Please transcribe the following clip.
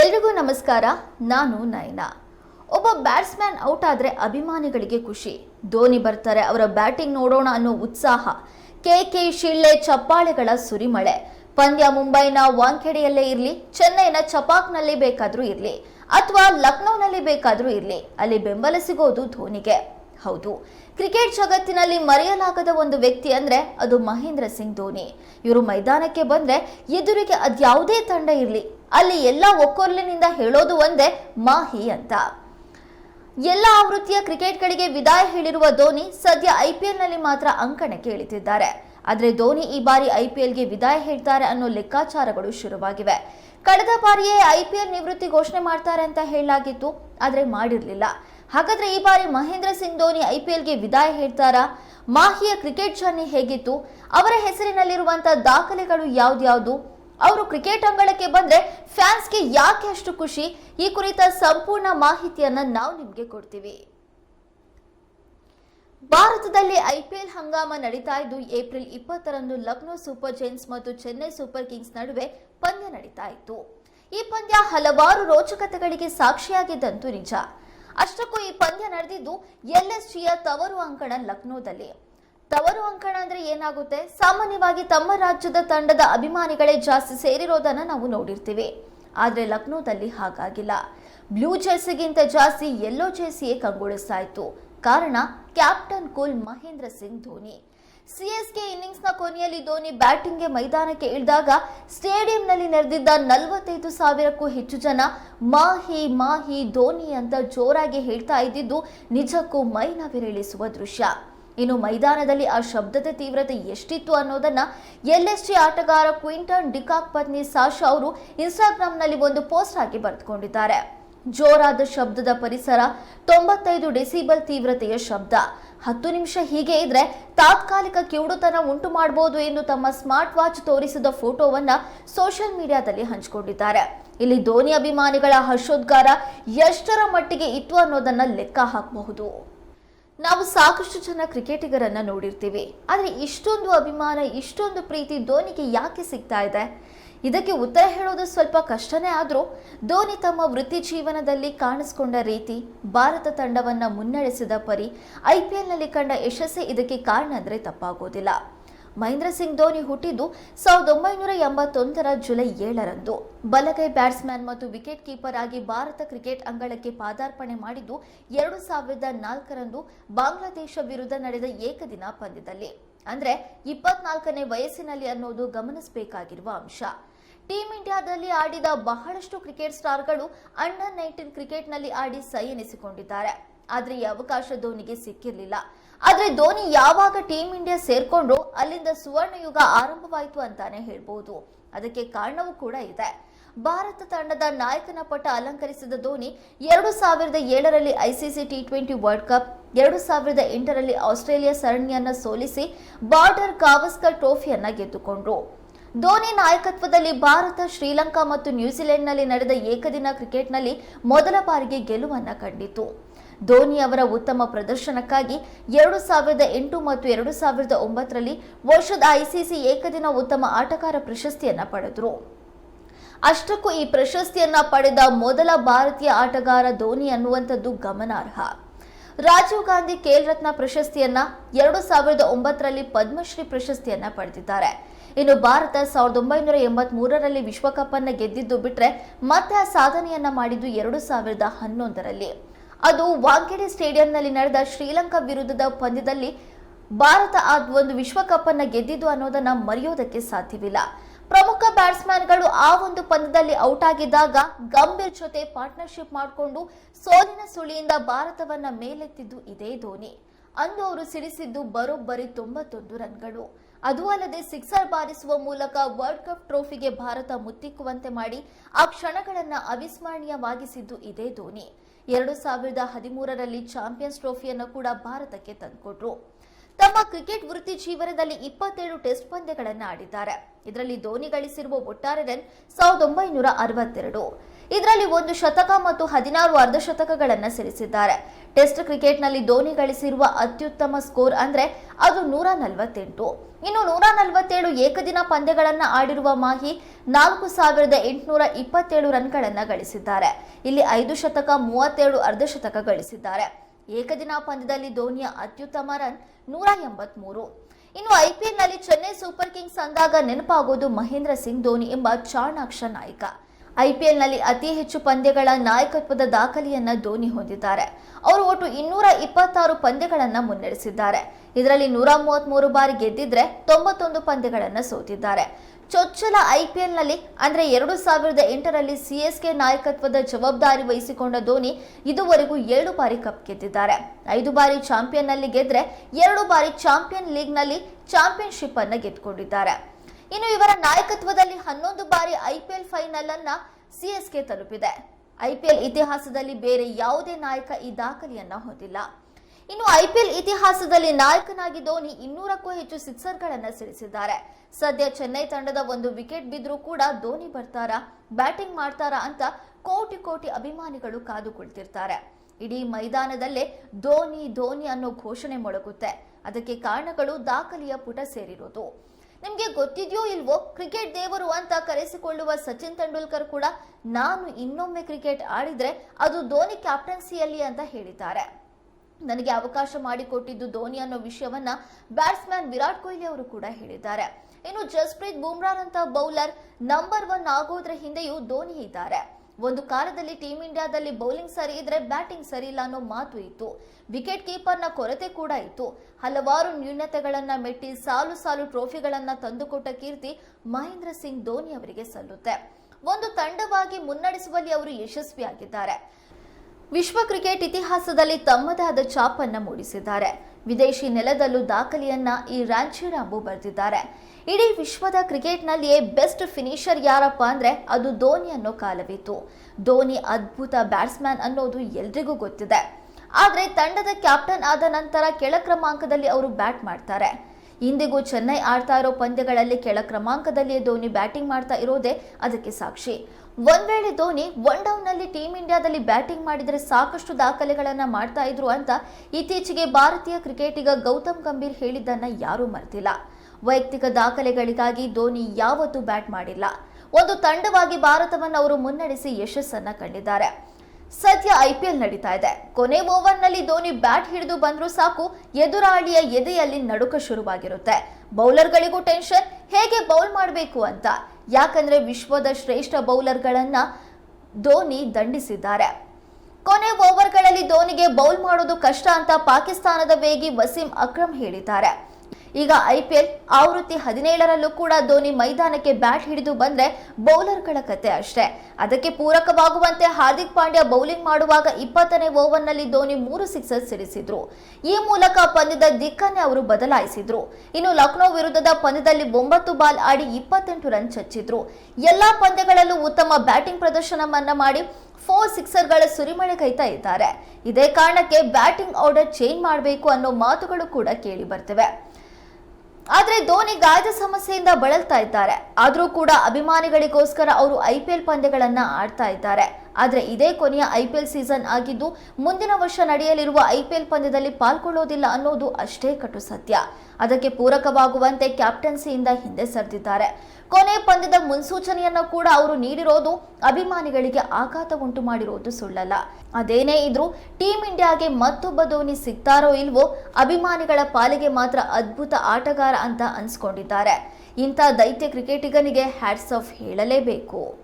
ಎಲ್ರಿಗೂ ನಮಸ್ಕಾರ, ನಾನು ನಯನ. ಒಬ್ಬ ಬ್ಯಾಟ್ಸ್ಮನ್ ಔಟ್ ಆದರೆ ಅಭಿಮಾನಿಗಳಿಗೆ ಖುಷಿ. ಧೋನಿ ಬರ್ತಾರೆ ಅವರ ಬ್ಯಾಟಿಂಗ್ ನೋಡೋಣ ಅನ್ನೋ ಉತ್ಸಾಹ. ಕೆ ಕೆ ಶಿಳ್ಳೆ ಚಪ್ಪಾಳೆಗಳ ಸುರಿಮಳೆ. ಪಂದ್ಯ ಮುಂಬೈನ ವಾಂಖೆಡೆಯಲ್ಲೇ ಇರಲಿ, ಚೆನ್ನೈನ ಚಪಾಕ್ನಲ್ಲಿ ಬೇಕಾದರೂ ಇರಲಿ, ಅಥವಾ ಲಕ್ನೋನಲ್ಲಿ ಬೇಕಾದರೂ ಇರಲಿ, ಅಲ್ಲಿ ಬೆಂಬಲ ಸಿಗೋದು ಧೋನಿಗೆ. ಹೌದು, ಕ್ರಿಕೆಟ್ ಜಗತ್ತಿನಲ್ಲಿ ಮರೆಯಲಾಗದ ಒಂದು ವ್ಯಕ್ತಿ ಅಂದ್ರೆ ಅದು ಮಹೇಂದ್ರ ಸಿಂಗ್ ಧೋನಿ. ಇವರು ಮೈದಾನಕ್ಕೆ ಬಂದ್ರೆ ಎದುರಿಗೆ ಅದ್ಯಾವುದೇ ತಂಡ ಇರಲಿ ಅಲ್ಲಿ ಎಲ್ಲ ಒಕ್ಕೊರ್ಲಿನಿಂದ ಹೇಳೋದು ಒಂದೇ ಮಾಹಿ ಅಂತ. ಎಲ್ಲ ಆವೃತ್ತಿಯ ಕ್ರಿಕೆಟ್ಗಳಿಗೆ ವಿದಾಯ ಹೇಳಿರುವ ಧೋನಿ ಸದ್ಯ ಐಪಿಎಲ್ನಲ್ಲಿ ಮಾತ್ರ ಅಂಕಣಕ್ಕೆ ಇಳಿತಿದ್ದಾರೆ ಆದರೆ ಧೋನಿ ಈ ಬಾರಿ ಐಪಿಎಲ್ಗೆ ವಿದಾಯ ಹೇಳ್ತಾರೆ ಅನ್ನೋ ಲೆಕ್ಕಾಚಾರಗಳು ಶುರುವಾಗಿವೆ. ಕಳೆದ ಬಾರಿಯೇ ಐಪಿಎಲ್ ನಿವೃತ್ತಿ ಘೋಷಣೆ ಮಾಡ್ತಾರೆ ಅಂತ ಹೇಳಲಾಗಿತ್ತು, ಆದರೆ ಮಾಡಿರಲಿಲ್ಲ. ಹಾಗಾದ್ರೆ ಈ ಬಾರಿ ಮಹೇಂದ್ರ ಸಿಂಗ್ ಧೋನಿ ಐಪಿಎಲ್ಗೆ ವಿದಾಯ ಹೇಳ್ತಾರಾ? ಮಾಹಿಯ ಕ್ರಿಕೆಟ್ ಜರ್ನಿ ಹೇಗಿತ್ತು? ಅವರ ಹೆಸರಿನಲ್ಲಿರುವಂತಹ ದಾಖಲೆಗಳು ಯಾವ್ದ್ಯಾವ್ದು? ಅವರು ಕ್ರಿಕೆಟ್ ಅಂಗಳಕ್ಕೆ ಬಂದ್ರೆ ಫ್ಯಾನ್ಸ್ಗೆ ಯಾಕೆ ಅಷ್ಟು ಖುಷಿ? ಈ ಕುರಿತ ಸಂಪೂರ್ಣ ಮಾಹಿತಿಯನ್ನ ನಾವು ನಿಮ್ಗೆ ಕೊಡ್ತೀವಿ. ಭಾರತದಲ್ಲಿ ಐಪಿಎಲ್ ಹಂಗಾಮ ನಡೀತಾ ಇದ್ದು, ಏಪ್ರಿಲ್ ಇಪ್ಪತ್ತರಂದು ಲಕ್ನೋ ಸೂಪರ್ ಜೈನ್ಸ್ ಮತ್ತು ಚೆನ್ನೈ ಸೂಪರ್ ಕಿಂಗ್ಸ್ ನಡುವೆ ಪಂದ್ಯ ನಡೀತಾ ಇತ್ತು. ಈ ಪಂದ್ಯ ಹಲವಾರು ರೋಚಕತೆಗಳಿಗೆ ಸಾಕ್ಷಿಯಾಗಿದ್ದಂತೂ ನಿಜ. ಅಷ್ಟಕ್ಕೂ ಈ ಪಂದ್ಯ ನಡೆದಿದ್ದು ಎಲ್ಎಸ್ಜಿಯ ತವರು ಅಂಕಣ ಲಕ್ನೋದಲ್ಲಿ. ತವರು ಅಂಕಣ ಅಂದ್ರೆ ಏನಾಗುತ್ತೆ? ಸಾಮಾನ್ಯವಾಗಿ ತಮ್ಮ ರಾಜ್ಯದ ತಂಡದ ಅಭಿಮಾನಿಗಳೇ ಜಾಸ್ತಿ ಸೇರಿರೋದನ್ನ ನಾವು ನೋಡಿರ್ತೀವಿ. ಆದ್ರೆ ಲಕ್ನೋದಲ್ಲಿ ಹಾಗಾಗಿಲ್ಲ. ಬ್ಲೂ ಜೆರ್ಸಿಗಿಂತ ಜಾಸ್ತಿ ಯೆಲ್ಲೋ ಜೆರ್ಸಿಯೇ ಕಂಗೊಳಿಸ್ತಾ ಇತ್ತು. ಕಾರಣ captain cool Mahendra Singh Dhoni. CSK ನ ಕೊನೆಯಲ್ಲಿ ಧೋನಿ ಬ್ಯಾಟಿಂಗ್ಗೆ ಮೈದಾನಕ್ಕೆ ಇಳಿದಾಗ ಸ್ಟೇಡಿಯಂನಲ್ಲಿ ನೆರೆದಿದ್ದ ನಲವತ್ತೈದು ಸಾವಿರಕ್ಕೂ ಹೆಚ್ಚು ಜನ ಮಾಹಿ ಮಾಹಿ ಧೋನಿ ಅಂತ ಜೋರಾಗಿ ಹೇಳ್ತಾ ಇದ್ದಿದ್ದು ನಿಜಕ್ಕೂ ಮೈನವಿರೇಳಿಸುವ ದೃಶ್ಯ. ಇನ್ನು ಮೈದಾನದಲ್ಲಿ ಆ ಶಬ್ದದ ತೀವ್ರತೆ ಎಷ್ಟಿತ್ತು ಅನ್ನೋದನ್ನ ಜಿ ಆಟಗಾರ ಕ್ವಿಂಟನ್ ಡಿಕಾಕ್ ಪತ್ನಿ ಸಾಶಾ ಅವರು ಇನ್ಸ್ಟಾಗ್ರಾಂನಲ್ಲಿ ಒಂದು ಪೋಸ್ಟ್ ಹಾಕಿ ಬರೆದುಕೊಂಡಿದ್ದಾರೆ. ಜೋರಾದ ಶಬ್ದದ ಪರಿಸರ, ತೊಂಬತ್ತೈದು ಡೆಸಿಬಲ್ ತೀವ್ರತೆಯ ಶಬ್ದ. ಹತ್ತು ನಿಮಿಷ ಹೀಗೆ ಇದ್ರೆ ತಾತ್ಕಾಲಿಕ ಕಿವುಡುತನ ಉಂಟು ಮಾಡಬಹುದು ಎಂದು ತಮ್ಮ ಸ್ಮಾರ್ಟ್ ವಾಚ್ ತೋರಿಸಿದ ಫೋಟೋವನ್ನ ಸೋಷಿಯಲ್ ಮೀಡಿಯಾದಲ್ಲಿ ಹಂಚಿಕೊಂಡಿದ್ದಾರೆ. ಇಲ್ಲಿ ಧೋನಿ ಅಭಿಮಾನಿಗಳ ಹರ್ಷೋದ್ಗಾರ ಎಷ್ಟರ ಮಟ್ಟಿಗೆ ಇತ್ತು ಅನ್ನೋದನ್ನ ಲೆಕ್ಕ ಹಾಕಬಹುದು. ನಾವು ಸಾಕಷ್ಟು ಜನ ಕ್ರಿಕೆಟಿಗರನ್ನ ನೋಡಿರ್ತೀವಿ. ಆದರೆ ಇಷ್ಟೊಂದು ಅಭಿಮಾನ, ಇಷ್ಟೊಂದು ಪ್ರೀತಿ ಧೋನಿಗೆ ಯಾಕೆ ಸಿಗ್ತಾ ಇದೆ? ಇದಕ್ಕೆ ಉತ್ತರ ಹೇಳೋದು ಸ್ವಲ್ಪ ಕಷ್ಟನೇ ಆದರೂ ಧೋನಿ ತಮ್ಮ ವೃತ್ತಿ ಜೀವನದಲ್ಲಿ ಕಾಣಿಸ್ಕೊಂಡ ರೀತಿ, ಭಾರತ ತಂಡವನ್ನ ಮುನ್ನಡೆಸಿದ ಪರಿ, ಐ ಪಿ ಎಲ್ನಲ್ಲಿ ಕಂಡ ಯಶಸ್ಸೇ ಇದಕ್ಕೆ ಕಾರಣ ಅಂದರೆ ತಪ್ಪಾಗೋದಿಲ್ಲ. ಮಹೇಂದ್ರ ಸಿಂಗ್ ಧೋನಿ ಹುಟ್ಟಿದ್ದು ಸಾವಿರದ ಒಂಬೈನೂರ ಎಂಬತ್ತೊಂದರ ಜುಲೈ ಏಳರಂದು. ಬಲಗೈ ಬ್ಯಾಟ್ಸ್ಮನ್ ಮತ್ತು ವಿಕೆಟ್ ಕೀಪರ್ ಆಗಿ ಭಾರತ ಕ್ರಿಕೆಟ್ ಅಂಗಳಕ್ಕೆ ಪಾದಾರ್ಪಣೆ ಮಾಡಿದ್ದು ಎರಡು ಸಾವಿರದ ನಾಲ್ಕರಂದು ಬಾಂಗ್ಲಾದೇಶ ವಿರುದ್ಧ ನಡೆದ ಏಕದಿನ ಪಂದ್ಯದಲ್ಲಿ. ಅಂದ್ರೆ ಇಪ್ಪತ್ನಾಲ್ಕನೇ ವಯಸ್ಸಿನಲ್ಲಿ ಅನ್ನೋದು ಗಮನಿಸಬೇಕಾಗಿರುವ ಅಂಶ. ಟೀಂ ಇಂಡಿಯಾದಲ್ಲಿ ಆಡಿದ ಬಹಳಷ್ಟು ಕ್ರಿಕೆಟ್ ಸ್ಟಾರ್ಗಳು ಅಂಡರ್ ನೈನ್ಟೀನ್ ಕ್ರಿಕೆಟ್ನಲ್ಲಿ ಆಡಿ ಸೈ ಎನಿಸಿಕೊಂಡಿದ್ದಾರೆ. ಆದರೆ ಈ ಅವಕಾಶ ಧೋನಿಗೆ ಸಿಕ್ಕಿರ್ಲಿಲ್ಲ. ಆದ್ರೆ ಧೋನಿ ಯಾವಾಗ ಟೀಂ ಇಂಡಿಯಾ ಸೇರ್ಕೊಂಡ್ರು, ಅಲ್ಲಿಂದ ಸುವರ್ಣ ಯುಗ ಆರಂಭವಾಯಿತು ಅಂತಾನೆ ಹೇಳ್ಬೋದು. ಅದಕ್ಕೆ ಕಾರಣವೂ ಕೂಡ ಇದೆ. ಭಾರತ ತಂಡದ ನಾಯಕನ ಪಟ್ಟ ಅಲಂಕರಿಸಿದ ಧೋನಿ ಎರಡು ಸಾವಿರದ ಏಳರಲ್ಲಿ ICC T twenty world cup, ಎರಡು ಸಾವಿರದ ಎಂಟರಲ್ಲಿ ಆಸ್ಟ್ರೇಲಿಯಾ ಸರಣಿಯನ್ನ ಸೋಲಿಸಿ ಬಾರ್ಡರ್ ಕಾವಸ್ಕರ್ ಟ್ರೋಫಿಯನ್ನ ಗೆದ್ದುಕೊಂಡ್ರು. ಧೋನಿ ನಾಯಕತ್ವದಲ್ಲಿ ಭಾರತ, ಶ್ರೀಲಂಕಾ ಮತ್ತು ನ್ಯೂಜಿಲೆಂಡ್ನಲ್ಲಿ ನಡೆದ ಏಕದಿನ ಕ್ರಿಕೆಟ್ನಲ್ಲಿ ಮೊದಲ ಬಾರಿಗೆ ಗೆಲುವನ್ನ ಕಂಡಿತು ಧೋನಿ ಅವರ ಉತ್ತಮ ಪ್ರದರ್ಶನಕ್ಕಾಗಿ ಎರಡು ಸಾವಿರದ ಎಂಟು ಮತ್ತು ಎರಡು ಸಾವಿರದ ಒಂಬತ್ತರಲ್ಲಿ ವರ್ಷದ ಐಸಿಸಿ ಏಕದಿನ ಉತ್ತಮ ಆಟಗಾರ ಪ್ರಶಸ್ತಿಯನ್ನು ಪಡೆದರು. ಅಷ್ಟಕ್ಕೂ ಈ ಪ್ರಶಸ್ತಿಯನ್ನ ಪಡೆದ ಮೊದಲ ಭಾರತೀಯ ಆಟಗಾರ ಧೋನಿ ಅನ್ನುವಂಥದ್ದು ಗಮನಾರ್ಹ. ರಾಜೀವ್ ಗಾಂಧಿ ಖೇಲ್ ರತ್ನ ಪ್ರಶಸ್ತಿಯನ್ನ ಎರಡು ಸಾವಿರದ ಒಂಬತ್ತರಲ್ಲಿ ಪದ್ಮಶ್ರೀ ಪ್ರಶಸ್ತಿಯನ್ನ ಪಡೆದಿದ್ದಾರೆ. ಇನ್ನು ಭಾರತ ಸಾವಿರದ ಒಂಬೈನೂರ ಎಂಬತ್ ಮೂರರಲ್ಲಿ ವಿಶ್ವಕಪ್ ಅನ್ನ ಗೆದ್ದಿದ್ದು ಬಿಟ್ರೆ ಮತ್ತೆ ಆ ಸಾಧನೆಯನ್ನ ಮಾಡಿದ್ದು ಎರಡು ಸಾವಿರದ ಹನ್ನೊಂದರಲ್ಲಿ. ಅದು ವಾಂಖೆಡೆ ಸ್ಟೇಡಿಯಂನಲ್ಲಿ ನಡೆದ ಶ್ರೀಲಂಕಾ ವಿರುದ್ಧದ ಪಂದ್ಯದಲ್ಲಿ ಭಾರತ ಆ ಒಂದು ವಿಶ್ವಕಪ್ ಅನ್ನ ಗೆದ್ದಿದ್ದು ಅನ್ನೋದನ್ನ ಮರೆಯೋದಕ್ಕೆ ಸಾಧ್ಯವಿಲ್ಲ. ಪ್ರಮುಖ ಬ್ಯಾಟ್ಸ್ಮನ್ಗಳು ಆ ಒಂದು ಪಂದ್ಯದಲ್ಲಿ ಔಟ್ ಆಗಿದ್ದಾಗ ಗಂಭೀರ್ ಜೊತೆ ಪಾರ್ಟ್ನರ್ಶಿಪ್ ಮಾಡಿಕೊಂಡು ಸೋಲಿನ ಸುಳಿಯಿಂದ ಭಾರತವನ್ನ ಮೇಲೆತ್ತಿದ್ದು ಇದೇ ಧೋನಿ. ಅಂದು ಅವರು ಸಿಡಿಸಿದ್ದು ಬರೋಬ್ಬರಿ ತೊಂಬತ್ತೊಂದು ರನ್ಗಳು. ಅದು ಅಲ್ಲದೆ ಸಿಕ್ಸರ್ ಬಾರಿಸುವ ಮೂಲಕ ವರ್ಲ್ಡ್ ಕಪ್ ಟ್ರೋಫಿಗೆ ಭಾರತ ಮುತ್ತಿಕ್ಕುವಂತೆ ಮಾಡಿ ಆ ಕ್ಷಣಗಳನ್ನು ಅವಿಸ್ಮರಣೀಯವಾಗಿಸಿದ್ದು ಇದೇ ಧೋನಿ. ಎರಡು ಸಾವಿರದ ಹದಿಮೂರರಲ್ಲಿ ಚಾಂಪಿಯನ್ಸ್ ಟ್ರೋಫಿಯನ್ನು ಕೂಡ ಭಾರತಕ್ಕೆ ತಂದುಕೊಟ್ರು. ತಮ್ಮ ಕ್ರಿಕೆಟ್ ವೃತ್ತಿ ಜೀವನದಲ್ಲಿ ಇಪ್ಪತ್ತೇಳು ಟೆಸ್ಟ್ ಪಂದ್ಯಗಳನ್ನು ಆಡಿದ್ದಾರೆ ಇದರಲ್ಲಿ ಧೋನಿ ಗಳಿಸಿರುವ ಒಟ್ಟಾರೆ ರನ್ ಸಾವಿರದ ಒಂಬೈನೂರ ಅರವತ್ತೆರಡು. ಇದರಲ್ಲಿ ಒಂದು ಶತಕ ಮತ್ತು ಹದಿನಾರು ಅರ್ಧಶತಕಗಳನ್ನು ಸಿರಿಸಿದ್ದಾರೆ. ಟೆಸ್ಟ್ ಕ್ರಿಕೆಟ್ನಲ್ಲಿ ಧೋನಿ ಗಳಿಸಿರುವ ಅತ್ಯುತ್ತಮ ಸ್ಕೋರ್ ಅಂದ್ರೆ ಅದು ನೂರ ನಲವತ್ತೆಂಟು. ಇನ್ನು ನೂರ ನಲವತ್ತೇಳು ಏಕದಿನ ಪಂದ್ಯಗಳನ್ನು ಆಡಿರುವ ಮಾಹಿ ನಾಲ್ಕು ಸಾವಿರದ ಎಂಟುನೂರ ಇಪ್ಪತ್ತೇಳು ರನ್ಗಳನ್ನು ಗಳಿಸಿದ್ದಾರೆ. ಇಲ್ಲಿ ಐದು ಶತಕ, ಮೂವತ್ತೇಳು ಅರ್ಧಶತಕ ಗಳಿಸಿದ್ದಾರೆ. ಏಕದಿನ ಪಂದ್ಯದಲ್ಲಿ ಧೋನಿಯ ಅತ್ಯುತ್ತಮ ರನ್ ನೂರ ಎಂಬತ್ಮೂರು. ಇನ್ನು ಐಪಿಎಲ್ನಲ್ಲಿ ಚೆನ್ನೈ ಸೂಪರ್ ಕಿಂಗ್ಸ್ ಅಂದಾಗ ನೆನಪಾಗೋದು ಮಹೇಂದ್ರ ಸಿಂಗ್ ಧೋನಿ ಎಂಬ ಚಾಣಾಕ್ಷ ನಾಯಕ. ಐಪಿಎಲ್ನಲ್ಲಿ ಅತಿ ಹೆಚ್ಚು ಪಂದ್ಯಗಳ ನಾಯಕತ್ವದ ದಾಖಲೆಯನ್ನ ಧೋನಿ ಹೊಂದಿದ್ದಾರೆ. ಅವರು ಒಟ್ಟು ಇನ್ನೂರ ಇಪ್ಪತ್ತಾರು ಪಂದ್ಯಗಳನ್ನ ಮುನ್ನಡೆಸಿದ್ದಾರೆ. ಇದರಲ್ಲಿ ನೂರ ಮೂವತ್ಮೂರು ಬಾರಿ ಗೆದ್ದಿದ್ರೆ ತೊಂಬತ್ತೊಂದು ಪಂದ್ಯಗಳನ್ನ ಸೋತಿದ್ದಾರೆ. ಚೊಚ್ಚಲ ಐಪಿಎಲ್ನಲ್ಲಿ ಅಂದ್ರೆ ಎರಡು ಸಾವಿರದ ಎಂಟರಲ್ಲಿ ಸಿಎಸ್ಕೆ ನಾಯಕತ್ವದ ಜವಾಬ್ದಾರಿ ವಹಿಸಿಕೊಂಡ ಧೋನಿ ಇದುವರೆಗೂ ಏಳು ಬಾರಿ ಕಪ್ ಗೆದ್ದಿದ್ದಾರೆ. ಐದು ಬಾರಿ ಚಾಂಪಿಯನ್ನಲ್ಲಿ ಗೆದ್ರೆ ಎರಡು ಬಾರಿ ಚಾಂಪಿಯನ್ ಲೀಗ್ನಲ್ಲಿ ಚಾಂಪಿಯನ್ಶಿಪ್ ಅನ್ನು ಗೆದ್ದುಕೊಂಡಿದ್ದಾರೆ ಇನ್ನು ಇವರ ನಾಯಕತ್ವದಲ್ಲಿ ಹನ್ನೊಂದು ಬಾರಿ ಐಪಿಎಲ್ ಫೈನಲ್ ಅನ್ನ ಸಿಎಸ್ಕೆ ತಲುಪಿದೆ. ಐಪಿಎಲ್ ಇತಿಹಾಸದಲ್ಲಿ ಬೇರೆ ಯಾವುದೇ ನಾಯಕ ಈ ದಾಖಲೆಯನ್ನ ಹೊಂದಿಲ್ಲ. ಇನ್ನು ಐಪಿಎಲ್ ಇತಿಹಾಸದಲ್ಲಿ ನಾಯಕನಾಗಿ ಧೋನಿ ಇನ್ನೂರಕ್ಕೂ ಹೆಚ್ಚು ಸಿಕ್ಸರ್ಗಳನ್ನು ಸಿಡಿಸಿದ್ದಾರೆ. ಸದ್ಯ ಚೆನ್ನೈ ತಂಡದ ಒಂದು ವಿಕೆಟ್ ಬಿದ್ರೂ ಕೂಡ ಧೋನಿ ಬರ್ತಾರಾ, ಬ್ಯಾಟಿಂಗ್ ಮಾಡ್ತಾರಾ ಅಂತ ಕೋಟಿ ಕೋಟಿ ಅಭಿಮಾನಿಗಳು ಕಾದು ಕುಳಿತಿರ್ತಾರೆ ಇಡೀ ಮೈದಾನದಲ್ಲೇ ಧೋನಿ ಧೋನಿ ಅನ್ನೋ ಘೋಷಣೆ ಮೊಳಗುತ್ತೆ. ಅದಕ್ಕೆ ಕಾರಣಗಳು ದಾಖಲೆಯ ಪುಟ ಸೇರಿರೋದು. ನಿಮ್ಗೆ ಗೊತ್ತಿದೆಯೋ ಇಲ್ವೋ ಕ್ರಿಕೆಟ್ ದೇವರು ಅಂತ ಕರೆಸಿಕೊಳ್ಳುವ ಸಚಿನ್ ತೆಂಡೂಲ್ಕರ್ ಕೂಡ ನಾನು ಇನ್ನೊಮ್ಮೆ ಕ್ರಿಕೆಟ್ ಆಡಿದ್ರೆ ಅದು ಧೋನಿ ಕ್ಯಾಪ್ಟನ್ಸಿಯಲ್ಲಿ ಅಂತ ಹೇಳಿದ್ದಾರೆ. ನನಗೆ ಅವಕಾಶ ಮಾಡಿಕೊಟ್ಟಿದ್ದು ಧೋನಿ ಅನ್ನೋ ವಿಷಯವನ್ನ ಬ್ಯಾಟ್ಸ್ಮನ್ ವಿರಾಟ್ ಕೊಹ್ಲಿ ಅವರು ಕೂಡ ಹೇಳಿದ್ದಾರೆ. ಇನ್ನು ಜಸ್ಪ್ರೀತ್ ಬುಮ್ರಾರಂತ ಬೌಲರ್ ನಂಬರ್ ಒನ್ ಆಗೋದ್ರ ಹಿಂದೆಯೂ ಧೋನಿ ಇದ್ದಾರೆ. ಒಂದು ಕಾಲದಲ್ಲಿ ಟೀಂ ಇಂಡಿಯಾದಲ್ಲಿ ಬೌಲಿಂಗ್ ಸರಿ ಇದ್ರೆ ಬ್ಯಾಟಿಂಗ್ ಸರಿ ಇಲ್ಲ ಅನ್ನೋ ಮಾತು ಇತ್ತು. ವಿಕೆಟ್ ಕೀಪರ್ನ ಕೊರತೆ ಕೂಡ ಇತ್ತು. ಹಲವಾರು ನ್ಯೂನತೆಗಳನ್ನ ಮೆಟ್ಟಿ ಸಾಲು ಸಾಲು ಟ್ರೋಫಿಗಳನ್ನ ತಂದುಕೊಟ್ಟ ಕೀರ್ತಿ ಮಹೇಂದ್ರ ಸಿಂಗ್ ಧೋನಿ ಅವರಿಗೆ ಸಲ್ಲುತ್ತೆ. ಒಂದು ತಂಡವಾಗಿ ಮುನ್ನಡೆಸುವಲ್ಲಿ ಅವರು ಯಶಸ್ವಿಯಾಗಿದ್ದಾರೆ. ವಿಶ್ವ ಕ್ರಿಕೆಟ್ ಇತಿಹಾಸದಲ್ಲಿ ತಮ್ಮದೇ ಆದ ಛಾಪನ್ನ ಮೂಡಿಸಿದ್ದಾರೆ. ವಿದೇಶಿ ನೆಲದಲ್ಲೂ ದಾಖಲೆಯನ್ನ ಈ ರಾಂಚಿ ರಾಂಬು ಬರೆದಿದ್ದಾರೆ. ಇಡೀ ವಿಶ್ವದ ಕ್ರಿಕೆಟ್ನಲ್ಲಿಯೇ ಬೆಸ್ಟ್ ಫಿನಿಷರ್ ಯಾರಪ್ಪ ಅಂದ್ರೆ ಅದು ಧೋನಿ ಅನ್ನೋ ಕಾಲವಿತ್ತು. ಧೋನಿ ಅದ್ಭುತ ಬ್ಯಾಟ್ಸ್ಮನ್ ಅನ್ನೋದು ಎಲ್ರಿಗೂ ಗೊತ್ತಿದೆ. ಆದರೆ ತಂಡದ ಕ್ಯಾಪ್ಟನ್ ಆದ ನಂತರ ಕೆಳ ಕ್ರಮಾಂಕದಲ್ಲಿ ಅವರು ಬ್ಯಾಟ್ ಮಾಡ್ತಾರೆ. ಇಂದಿಗೂ ಚೆನ್ನೈ ಆಡ್ತಾ ಇರೋ ಪಂದ್ಯಗಳಲ್ಲಿ ಕೆಳ ಕ್ರಮಾಂಕದಲ್ಲಿಯೇ ಧೋನಿ ಬ್ಯಾಟಿಂಗ್ ಮಾಡ್ತಾ ಇರೋದೇ ಅದಕ್ಕೆ ಸಾಕ್ಷಿ. ಒಂದ್ ವೇಳೆ ಧೋನಿ ಒನ್ ಡೌನ್ನಲ್ಲಿ ಟೀಂ ಇಂಡಿಯಾದಲ್ಲಿ ಬ್ಯಾಟಿಂಗ್ ಮಾಡಿದರೆ ಸಾಕಷ್ಟು ದಾಖಲೆಗಳನ್ನು ಮಾಡ್ತಾ ಇದ್ರು ಅಂತ ಇತ್ತೀಚೆಗೆ ಭಾರತೀಯ ಕ್ರಿಕೆಟಿಗ ಗೌತಮ್ ಗಂಭೀರ್ ಹೇಳಿದ್ದನ್ನ ಯಾರೂ ಮರೆತಿಲ್ಲ. ವೈಯಕ್ತಿಕ ದಾಖಲೆಗಳಿಗಾಗಿ ಧೋನಿ ಯಾವತ್ತೂ ಬ್ಯಾಟ್ ಮಾಡಿಲ್ಲ. ಒಂದು ತಂಡವಾಗಿ ಭಾರತವನ್ನು ಅವರು ಮುನ್ನಡೆಸಿ ಯಶಸ್ಸನ್ನ ಕಂಡಿದ್ದಾರೆ. ಸದ್ಯ ಐಪಿಎಲ್ ನಡೀತಾ ಇದೆ. ಕೊನೆ ಓವರ್ನಲ್ಲಿ ಧೋನಿ ಬ್ಯಾಟ್ ಹಿಡಿದು ಬಂದರೂ ಸಾಕು, ಎದುರಾಳಿಯ ಎದೆಯಲ್ಲಿ ನಡುಕ ಶುರುವಾಗಿರುತ್ತೆ. ಬೌಲರ್ಗಳಿಗೂ ಟೆನ್ಷನ್, ಹೇಗೆ ಬೌಲ್ ಮಾಡಬೇಕು ಅಂತ. ಯಾಕಂದ್ರೆ ವಿಶ್ವದ ಶ್ರೇಷ್ಠ ಬೌಲರ್ಗಳನ್ನ ಧೋನಿ ದಂಡಿಸಿದ್ದಾರೆ. ಕೊನೆ ಓವರ್ಗಳಲ್ಲಿ ಧೋನಿಗೆ ಬೌಲ್ ಮಾಡೋದು ಕಷ್ಟ ಅಂತ ಪಾಕಿಸ್ತಾನದ ವೇಗಿ ವಸೀಂ ಅಕ್ರಮ್ ಹೇಳಿದ್ದಾರೆ. ಈಗ ಐಪಿಎಲ್ ಆವೃತ್ತಿ ಹದಿನೇಳರಲ್ಲೂ ಕೂಡ ಧೋನಿ ಮೈದಾನಕ್ಕೆ ಬ್ಯಾಟ್ ಹಿಡಿದು ಬಂದ್ರೆ ಬೌಲರ್ಗಳ ಕತೆ ಅಷ್ಟೇ. ಅದಕ್ಕೆ ಪೂರಕವಾಗುವಂತೆ ಹಾರ್ದಿಕ್ ಪಾಂಡ್ಯ ಬೌಲಿಂಗ್ ಮಾಡುವಾಗ ಇಪ್ಪತ್ತನೇ ಓವರ್ನಲ್ಲಿ ಧೋನಿ ಮೂರು ಸಿಕ್ಸರ್ ಸಿಡಿಸಿದ್ರು. ಈ ಮೂಲಕ ಪಂದ್ಯದ ದಿಕ್ಕನ್ನೇ ಅವರು ಬದಲಾಯಿಸಿದ್ರು. ಇನ್ನು ಲಕ್ನೋ ವಿರುದ್ಧದ ಪಂದ್ಯದಲ್ಲಿ ಒಂಬತ್ತು ಬಾಲ್ ಆಡಿ ಇಪ್ಪತ್ತೆಂಟು ರನ್ ಚಚ್ಚಿದ್ರು. ಎಲ್ಲಾ ಪಂದ್ಯಗಳಲ್ಲೂ ಉತ್ತಮ ಬ್ಯಾಟಿಂಗ್ ಪ್ರದರ್ಶನವನ್ನ ಮಾಡಿ ಫೋರ್ ಸಿಕ್ಸರ್ಗಳ ಸುರಿಮಳೆ ಕೈತಾ ಇದ್ದಾರೆ. ಇದೇ ಕಾರಣಕ್ಕೆ ಬ್ಯಾಟಿಂಗ್ ಆರ್ಡರ್ ಚೇಂಜ್ ಮಾಡಬೇಕು ಅನ್ನೋ ಮಾತುಗಳು ಕೂಡ ಕೇಳಿ ಬರ್ತಿವೆ. ಆದ್ರೆ ಧೋನಿ ಗಾಯದ ಸಮಸ್ಯೆಯಿಂದ ಬಳಲ್ತಾ ಇದ್ದಾರೆ. ಆದ್ರೂ ಕೂಡ ಅಭಿಮಾನಿಗಳಿಗೋಸ್ಕರ ಅವರು ಐಪಿಎಲ್ ಪಂದ್ಯಗಳನ್ನ ಆಡ್ತಾ ಇದ್ದಾರೆ. ಆದ್ರೆ ಇದೇ ಕೊನೆಯ ಐಪಿಎಲ್ ಸೀಸನ್ ಆಗಿದ್ದು ಮುಂದಿನ ವರ್ಷ ನಡೆಯಲಿರುವ ಐಪಿಎಲ್ ಪಂದ್ಯದಲ್ಲಿ ಪಾಲ್ಗೊಳ್ಳೋದಿಲ್ಲ ಅನ್ನೋದು ಅಷ್ಟೇ ಕಟು ಸತ್ಯ. ಅದಕ್ಕೆ ಪೂರಕವಾಗುವಂತೆ ಕ್ಯಾಪ್ಟನ್ಸಿಯಿಂದ ಹಿಂದೆ ಸರಿದಿದ್ದಾರೆ. ಕೊನೆ ಪಂದ್ಯದ ಮುನ್ಸೂಚನೆಯನ್ನ ಕೂಡ ಅವರು ನೀಡಿರೋದು ಅಭಿಮಾನಿಗಳಿಗೆ ಆಘಾತ ಉಂಟು ಮಾಡಿರೋದು ಸುಳ್ಳಲ್ಲ. ಅದೇನೇ ಇದ್ರೂ ಟೀಂ ಇಂಡಿಯಾಗೆ ಮತ್ತೊಬ್ಬ ಧೋನಿ ಸಿಗ್ತಾರೋ ಇಲ್ವೋ ಅಭಿಮಾನಿಗಳ ಪಾಲಿಗೆ ಮಾತ್ರ ಅದ್ಭುತ ಆಟಗಾರ ಅಂತ ಅನ್ಸ್ಕೊಂಡಿದ್ದಾರೆ. ಇಂಥ ದೈತ್ಯ ಕ್ರಿಕೆಟಿಗನಿಗೆ ಹ್ಯಾಟ್ಸ್ ಆಫ್ ಹೇಳಲೇಬೇಕು.